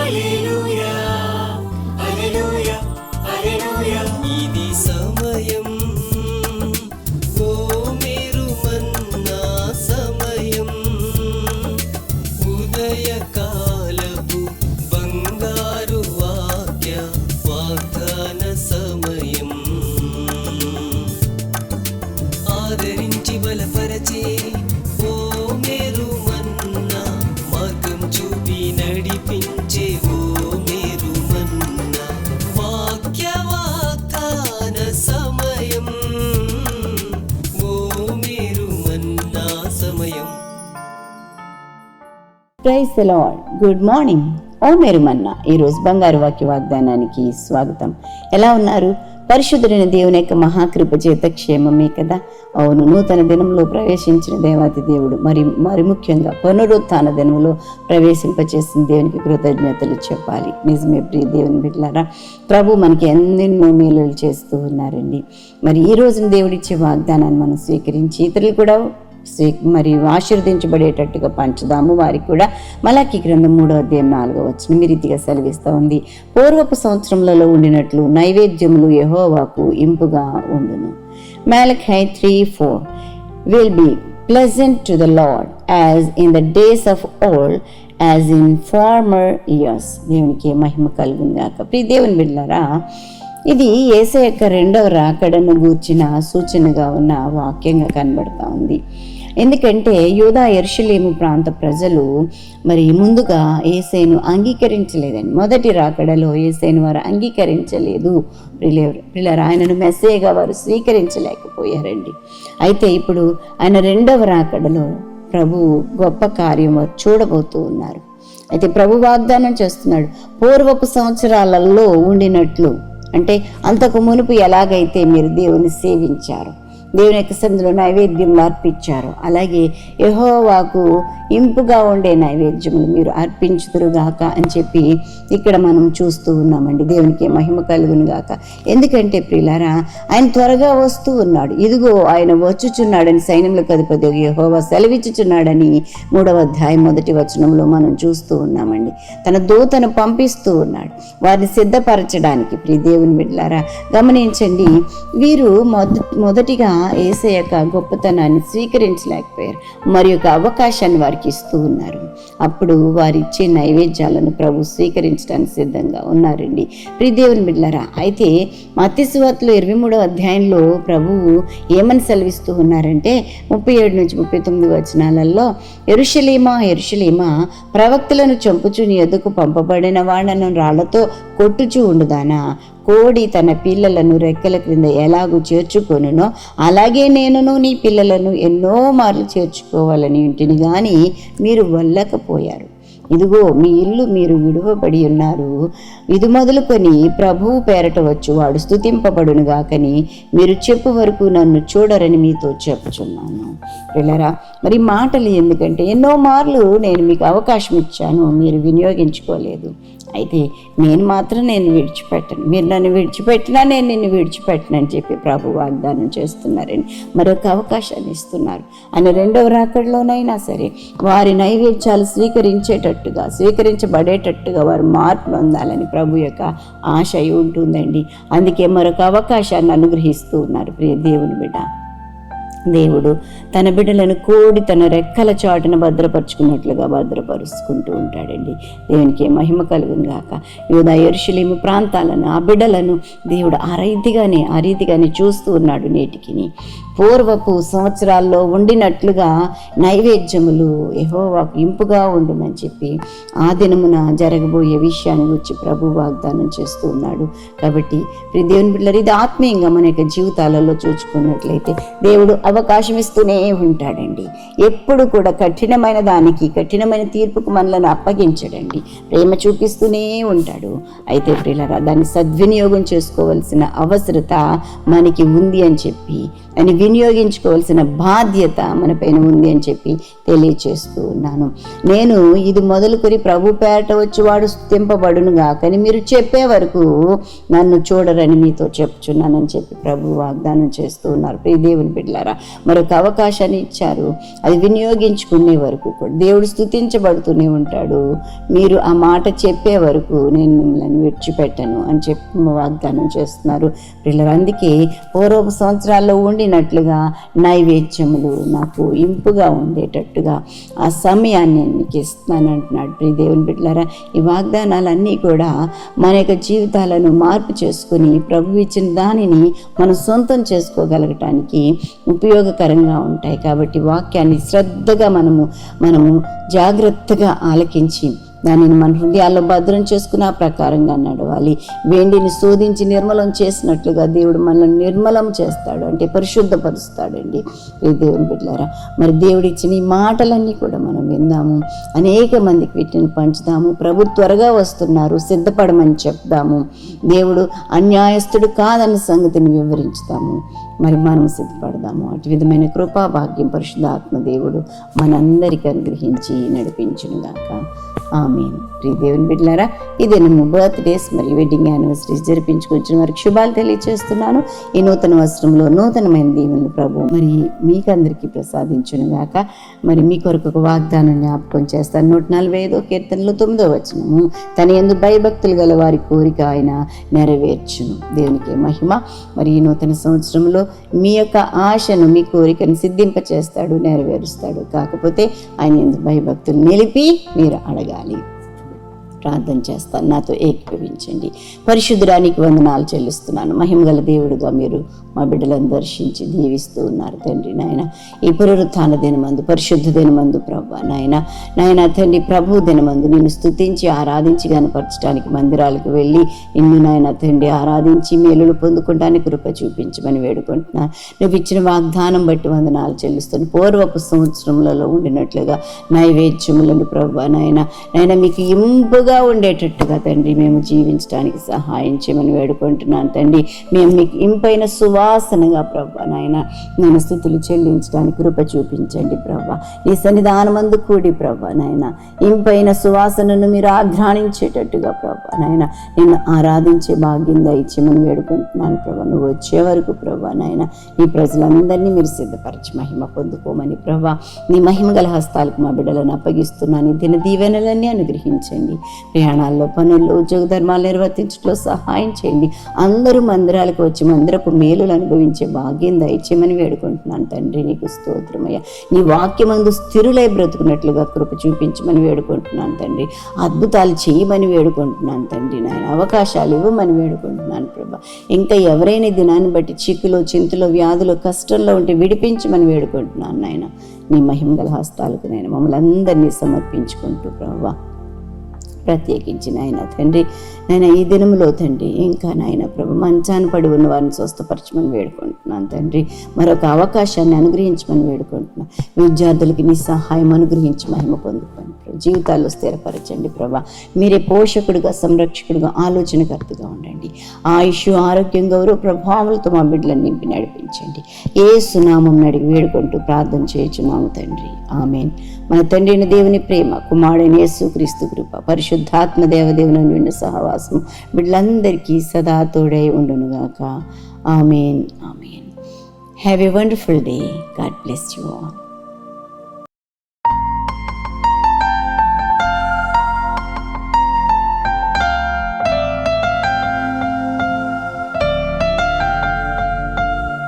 Aleluia. Praise the lord. Good morning. ఓ మెరుమన్న ఈరోజు బంగారు వాక్య వాగ్దానానికి స్వాగతం. ఎలా ఉన్నారు? పరిశుద్ధుడైన దేవుని యొక్క మహాకృప చేత క్షేమమే కదా. అవును నూతన దినంలో ప్రవేశించిన దేవాతి దేవుడు మరి మరి ముఖ్యంగా పునరుత్థాన దినంలో ప్రవేశింపచేసిన దేవునికి కృతజ్ఞతలు చెప్పాలి. నిజమే ప్రియ దేవుని బిడ్డలారా ప్రభు మనకి ఎన్నెన్నో మేలులు చేస్తూ ఉన్నారండి. మరి ఈ రోజున దేవుడిచ్చే వాగ్దానాన్ని మనం స్వీకరించి ఇతరులు కూడా మరి ఆశీర్వదించబడేటట్టుగా పంచుదాము. వారికి కూడా మలాకి గ్రంథం మూడో అధ్యాయం నాలుగో వచ్చిన మీ రీతిగా సెలవిస్తూ ఉంది. పూర్వపు సంవత్సరములలో ఉండినట్లు నైవేద్యములు యహోవాకు ఇంపుగా ఉండును. Malachi three four. Will be pleasant to the lord as in the days of old as in former years దేవునికి మహిమ కలుగుందాక ప్రీ దేవుని బిడ్డారా ఇది ఏసే యొక్క రెండవ రాకడను గూర్చిన సూచనగా ఉన్న వాక్యంగా కనబడతా ఉంది. ఎందుకంటే యూదా ఎర్షలేము ప్రాంత ప్రజలు మరి ముందుగా ఏసేను అంగీకరించలేదండి మొదటి రాకడలో ఏసేను వారు అంగీకరించలేదు. పిల్లరు ఆయనను మెస్సేగా వారు స్వీకరించలేకపోయారండి. అయితే ఇప్పుడు ఆయన రెండవ రాకడలో ప్రభు గొప్ప కార్యం వారు చూడబోతూ ఉన్నారు. అయితే ప్రభు వాగ్దానం చేస్తున్నాడు పూర్వపు సంవత్సరాలలో ఉండినట్లు అంటే అంతకు మునుపు ఎలాగైతే మీరు దేవుని సేవించారు దేవుని యొక్క సందులో నైవేద్యంలో అర్పించారు. అలాగే యెహోవాకు ఇంపుగా ఉండే నైవేద్యములు మీరు అర్పించుదురుగాక అని చెప్పి ఇక్కడ మనం చూస్తూ ఉన్నామండి. దేవునికి మహిమ కలుగును గాక. ఎందుకంటే ప్రియులారా ఆయన త్వరగా వస్తూ ఉన్నాడు. ఇదిగో ఆయన వచ్చుచున్నాడని సైన్యంలో అధిపతి యహోవా సెలవిచ్చుచున్నాడని మూడవ అధ్యాయం మొదటి వచనంలో మనం చూస్తూ ఉన్నామండి. తన దూతను పంపిస్తూ ఉన్నాడు. వారిని సిద్ధపరచడానికి ప్రియ దేవుని బిడ్డలారా గమనించండి. వీరు మొద మొదటిగా ఏసే యొక్క గొప్పతనాన్ని స్వీకరించలేకపోయారు మరి యొక్క అవకాశాన్ని వారికి ఇస్తూ ఉన్నారు. అప్పుడు వారు ఇచ్చే నైవేద్యాలను ప్రభు స్వీకరించడానికి సిద్ధంగా ఉన్నారండి. ప్రిదేవుని బిడ్లరా అయితే మత్స్యవార్తలో ఇరవై మూడవ అధ్యాయంలో ప్రభువు ఏమని సెలవిస్తూ ఉన్నారంటే ముప్పై ఏడు నుంచి ముప్పై తొమ్మిది వచనాలలో ఎరుషలేమా ఎరుషలేమా ప్రవక్తలను చంపుచు నీ ఎదుకు పంపబడిన వాడను రాళ్ళతో కొట్టుచూ ఉండుదానా? కోడి తన పిల్లలను రెక్కల క్రింద ఎలాగూ చేర్చుకొనునో అలాగే నేనును నీ పిల్లలను ఎన్నో మార్లు చేర్చుకోవాలని ఇంటిని కానీ మీరు వల్లకపోయారు. ఇదిగో మీ ఇల్లు మీరు విడువబడి ఉన్నారు. ఇది మొదలుకొని ప్రభువు పేరట వచ్చు వాడు స్థుతింపబడును గాకని మీరు చెప్పు వరకు నన్ను చూడరని మీతో చెప్పుచున్నాను. పిల్లరా మరి మాటలు ఎందుకంటే ఎన్నో మార్లు నేను మీకు అవకాశం ఇచ్చాను మీరు వినియోగించుకోలేదు. అయితే నేను మాత్రం నేను విడిచిపెట్టను. మీరు నన్ను విడిచిపెట్టినా నేను నిన్ను విడిచిపెట్టను అని చెప్పి ప్రభు వాగ్దానం చేస్తున్నారని మరొక అవకాశాన్ని ఇస్తున్నారు. ఆయన రెండవ రాకడలోనైనా సరే వారి నైవేద్యాలు స్వీకరించేటట్టుగా స్వీకరించబడేటట్టుగా వారు మార్పు పొందాలని ప్రభు యొక్క ఆశ ఉంటుందండి. అందుకే మరొక అవకాశాన్ని అనుగ్రహిస్తూ ఉన్నారు ప్రియ దేవుని బిడ్డ. దేవుడు తన బిడ్డలను కోడి తన రెక్కల చాటున భద్రపరుచుకున్నట్లుగా భద్రపరుచుకుంటూ ఉంటాడండి. దేవునికి మహిమ కలుగును గాక. యోధా ఎరుషులేము ప్రాంతాలను ఆ బిడ్డలను దేవుడు ఆ రీతిగానే ఆ రీతిగానే చూస్తూ ఉన్నాడు నేటికిని. పూర్వపు సంవత్సరాల్లో ఉండినట్లుగా నైవేద్యములు యెహోవాకు ఇంపుగా ఉండునని చెప్పి ఆ దినమున జరగబోయే విషయాన్ని గురించి ప్రభు వాగ్దానం చేస్తూ ఉన్నాడు. కాబట్టి దేవుని బిడ్డలు ఇది ఆత్మీయంగా మన యొక్క జీవితాలలో చూచుకున్నట్లయితే దేవుడు అవకాశం ఇస్తూనే ఉంటాడండి. ఎప్పుడు కూడా కఠినమైన దానికి కఠినమైన తీర్పుకు మనలను అప్పగించడండి. ప్రేమ చూపిస్తూనే ఉంటాడు. అయితే ప్రియులరా దాన్ని సద్వినియోగం చేసుకోవాల్సిన అవసరత మనకి ఉంది అని చెప్పి దాన్ని వినియోగించుకోవాల్సిన బాధ్యత మన పైన ఉంది అని చెప్పి తెలియచేస్తూ ఉన్నాను. నేను ఇది మొదలుకొని ప్రభు పేరట వచ్చి వాడు స్థింపబడును కానీ మీరు చెప్పే వరకు నన్ను చూడరని మీతో చెప్పుచున్నానని చెప్పి ప్రభు వాగ్దానం చేస్తూ ఉన్నారు. ప్రియ దేవుని బిడ్డలారా మరొక అవకాశాన్ని ఇచ్చారు. అది వినియోగించుకునే వరకు కూడా దేవుడు స్థుతించబడుతూనే ఉంటాడు. మీరు ఆ మాట చెప్పే వరకు నేను మిమ్మల్ని విడిచిపెట్టను అని చెప్పి వాగ్దానం చేస్తున్నారు. పిల్లలు అందుకే పూర్వపు సంవత్సరాల్లో ఉండినట్లుగా నైవేద్యములు నాకు ఇంపుగా ఉండేటట్టుగా ఆ సమయాన్ని నీకు ఇస్తానంటున్నాడు. ప్రియ దేవుని బిడ్డలారా ఈ వాగ్దానాలన్నీ కూడా మన యొక్క జీవితాలను మార్పు చేసుకుని ప్రభు ఇచ్చిన దానిని మనం సొంతం చేసుకోగలగటానికి ఉపయోగకరంగా ఉంటాయి. కాబట్టి వాక్యాన్ని శ్రద్ధగా మనము మనము జాగ్రత్తగా ఆలకించి దానిని మన హృదయాల్లో భద్రం చేసుకుని ఆ ప్రకారంగా నడవాలి. వేండిని శోధించి నిర్మలం చేసినట్లుగా దేవుడు మనల్ని నిర్మలం చేస్తాడు. అంటే పరిశుద్ధపరుస్తాడండి. ఈ దేవుని బిడ్డారా మరి దేవుడు ఇచ్చిన ఈ మాటలన్నీ కూడా మనం విందాము. అనేక మందికి వీటిని పంచుదాము. ప్రభు త్వరగా వస్తున్నారు. సిద్ధపడమని చెప్దాము. దేవుడు అన్యాయస్తుడు కాదన్న సంగతిని వివరించుదాము. మరి మనం సిద్ధపడదాము. అటు విధమైన కృపా భాగ్యం పరిశుద్ధాత్మ దేవుడు మనందరికీ అనుగ్రహించి నడిపించుగాక ఆమెన్. ప్రియ దేవుని బిడ్డలారా ఈ birth birthdays and wedding anniversaries జరిపించుకొచ్చిన వారికి శుభాలు తెలియజేస్తున్నాను ఈ నూతన వస్త్రంలో నూతనమైన దేవుని ప్రభు. మరి మీకందరికీ ప్రసాదించును గాక. మరి మీ కొరకు ఒక వాగ్దానం జ్ఞాపకం చేస్తాను. నూట నలభై ఐదో కీర్తనలో తొమ్మిదో వచ్చినము తన ఎందు భయభక్తులు గల వారి కోరిక ఆయన నెరవేర్చును. దేవునికి మహిమ. మరి ఈ నూతన సంవత్సరంలో మీ యొక్క ఆశను మీ కోరికను సిద్ధింపచేస్తాడు నెరవేరుస్తాడు. కాకపోతే ఆయన ఎందు భయభక్తులు నిలిపి మీరు అడగాలి. عليه. ప్రార్థన చేస్తాను. నాతో ఏకీభవించండి. పరిశుద్ధరానికి వందనాలు చెల్లిస్తున్నాను. మహిమగల దేవుడుగా మీరు మా బిడ్డలను దర్శించి దీవిస్తూ ఉన్నారు తండ్రి నాయన. ఈ పునరుత్థాన దినమందు పరిశుద్ధ దినమందు ప్రభు నాయన. నాయన తండ్రి ప్రభు దినమందు నిన్ను స్తుతించి ఆరాధించి గనపరచడానికి మందిరాలకు వెళ్ళి నిన్ను నాయన తండ్రి ఆరాధించి మేలులు పొందుకోవడానికి కృప చూపించమని వేడుకుంటున్నాను నువ్వు ఇచ్చిన వాగ్దానం బట్టి వందనాలు చెల్లిస్తాను. పూర్వపు సంవత్సరములలో ఉండినట్లుగా నైవేద్యములను ప్రభు నాయన. నాయన మీకు ఇంపుగా ఉండేటట్టుగా తండ్రి మేము జీవించడానికి సహాయం చేయమని వేడుకుంటున్నాను తండ్రి. మేము మీకు ఇంపైన సువాసనగా ప్రభా నాయన నేను స్థుతులు చెల్లించడానికి కృప చూపించండి ప్రభా. నీ సన్నిధానమందు కూడి ప్రభా నాయన ఇంపైన సువాసనను మీరు ఆఘ్రాణించేటట్టుగా ప్రభా నాయన నేను ఆరాధించే భాగ్యం దయచేయమని వేడుకుంటున్నాను ప్రభా. నువ్వు వచ్చే వరకు ప్రభా నాయన ఈ ప్రజలందరినీ మీరు సిద్ధపరచి మహిమ పొందుకోమని ప్రభా. నీ మహిమ గల హస్తాలకు మా బిడ్డలను అప్పగిస్తున్నాను దిన దీవెనలన్నీ అనుగ్రహించండి. ప్రయాణాల్లో పనుల్లో ఉద్యోగ ధర్మాలు నిర్వర్తించడంలో సహాయం చేయండి. అందరూ మందిరాలకు వచ్చి మందిరపు మేలులు అనుభవించే భాగ్యం దయచేయమని వేడుకుంటున్నాను తండ్రి నీకు స్తోత్రమయ్య నీ వాక్యమందు స్థిరులై బ్రతుకున్నట్లుగా కృప చూపించమని వేడుకుంటున్నాను తండ్రి. అద్భుతాలు చేయమని వేడుకుంటున్నాను తండ్రి నాయన. అవకాశాలు ఇవ్వమని వేడుకుంటున్నాను ప్రభా. ఇంకా ఎవరైనా దినాన్ని బట్టి చిక్కులో చింతలో వ్యాధులు కష్టంలో ఉంటే విడిపించమని వేడుకుంటున్నాను నాయన. నీ మహిమగల హస్తాలకు నేను మమ్మల్ని అందరినీ సమర్పించుకుంటూ ప్రభా. ప్రత్యేకించి నాయన తండ్రి. నాయన ఈ దినములో తండ్రి ఇంకా నాయన ప్రభు మంచాన పడి ఉన్న వారిని స్వస్థపరచమని వేడుకుంటున్నాను తండ్రి. మరొక అవకాశాన్ని అనుగ్రహించమని వేడుకుంటున్నాను. విద్యార్థులకి నీ సహాయం అనుగ్రహించి మహిమ పొందుకోండి జీవితాల్లో స్థిరపరచండి ప్రభా. మీరే పోషకుడుగా సంరక్షకుడుగా ఆలోచనకర్తగా ఉండండి. ఆయుష్ ఆరోగ్యం గౌరవ ప్రభావాలతో మా బిడ్డలను నింపి నడిపించండి. ఏ సునామం నడిగి వేడుకుంటూ ప్రార్థన చేయుచున్నాము తండ్రి. ఆమెన్. మన తండ్రి అయిన దేవుని ప్రేమ కుమారుడైన యేసుక్రీస్తు కృప పరిశుద్ధాత్మ దేవదేవుని నిండు సహవాసం బిడ్డలందరికీ సదా తోడై ఉండునుగాక. Amen. Amen. Have a wonderful day God bless you all